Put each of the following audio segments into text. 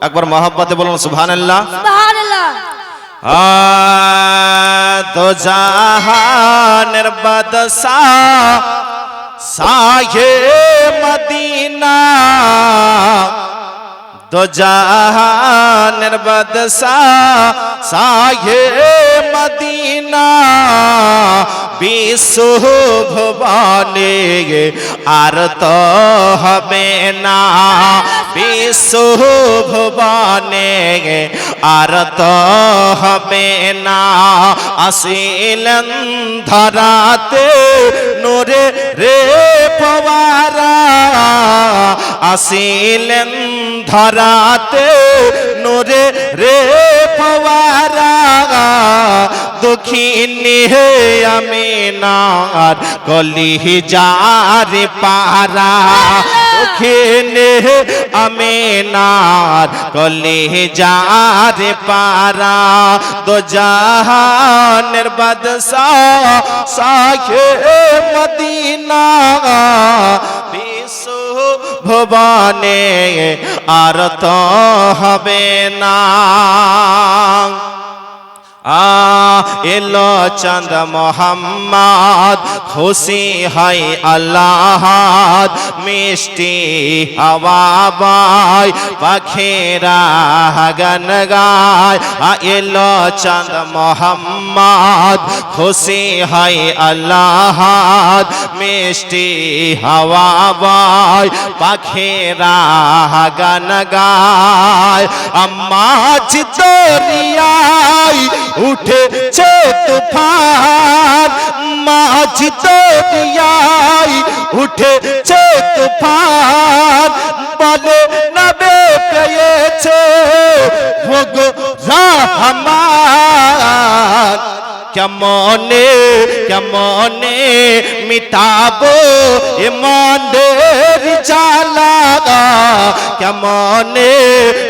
একবার মহব্বতে বলুন সুবহানাল্লাহ। সুবহানাল্লাহ। তো জাহানের বাদশাহ সাহে মদিনা। তো জাহানের সাহে মদিনা। বিশ্ব ভুবনে আর তো হবে না। বিশ্ব ভুবনে আর তো হবে না আসিলেন ধরাতে নোরে রে পবারা আসিলেন ধরাতে নোরে রে পবারা দক্ষিণে হে আমি নার কলি যার পারা দক্ষিণে হে আমি নার কলি যার পারা দো জাহানের বাদশাহ সাখে মদিনা বিশ্ব ভুবনে আর তো হবে না আ এলো চন্দ মোহাম্মদ, খুশি হয় আল্লাহ মিষ্টি হওয়াবাই পাখেরা গান গায়। এলো চন্দ মোহাম্মদ, খুশি হয় আল্লাহ মিষ্টি হওয়াবাই পাখেরা গান গায়। আম্মা চিতরিয়াই উঠেছে তুফান, মাঝ দরিয়াই উঠেছে তুফান, বলে নবে পেয়েছে ভোগ রহমান। কেমনে কেমনে মিটাবো ইমানের জালা কেমনে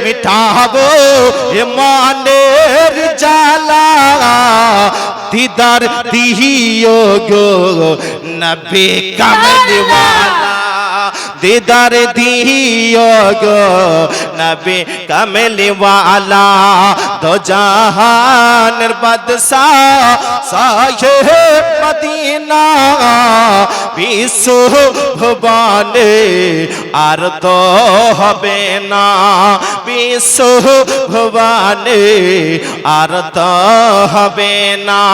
মিটাবো ইমানের দিদার দিহিও গো। নবী কামলিওয়ালা দিদার দিও গো। নবী কমলিওয়ালা দো জাহানের বাদশাহ সাহে মদিনা বিশ্ব ভুবনে আর তো হবে না। বিশ্ব ভুবনে আর তো হবে না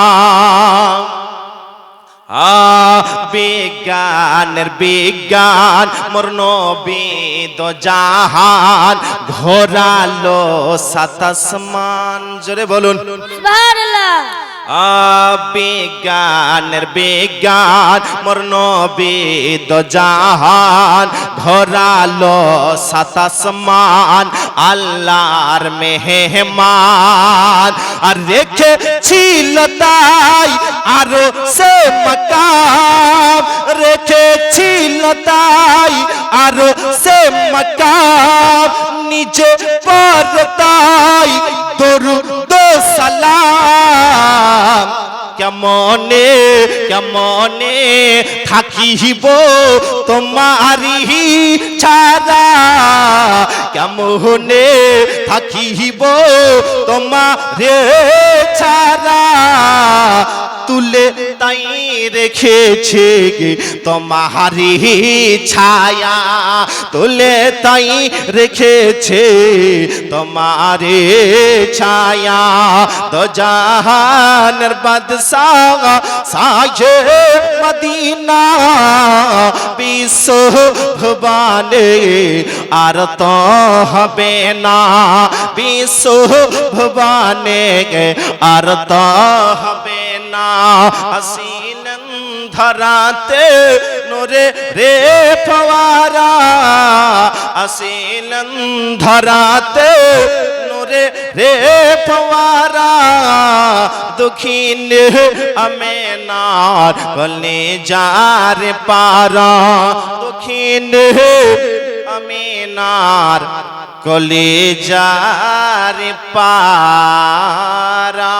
বিজ্ঞানের বিজ্ঞান মোর নবীদ জাহান ঘোরালো সাতাসমান জোরে বলুন বিজ্ঞানের বিজ্ঞান, মোর নবী জাহান, ঘোরালো সাতাসমান আল্লাহর মেহমান। আর রেখেছিল তাই আরও সে মকাম, রেখেছিল তাই আরও সে মকাম, নিজে পর তাই দরুদ সালাম। কেমনে কেমনে থাকিব তোমারি ছাড়া কেমনে থাকিব তোমারে? তাই রেখেছে তোমারি ছায়া। তুলে তাই রেখেছে তোমারে ছায়া। তো জাহানের বাদশাহ সাজে মদিনা, বিশ্ব ভুবনে আর তো হবে না। বিশ্ব ভুবনে আর তো হবে না আসিলেন ধরাতে নোরে রে ফওয়ারা আসিলেন ধরাতে নোরে রে ফওয়ারা দুখিন আমেনার কলে যার পারা দুখিন আমেনার কলে যার পারা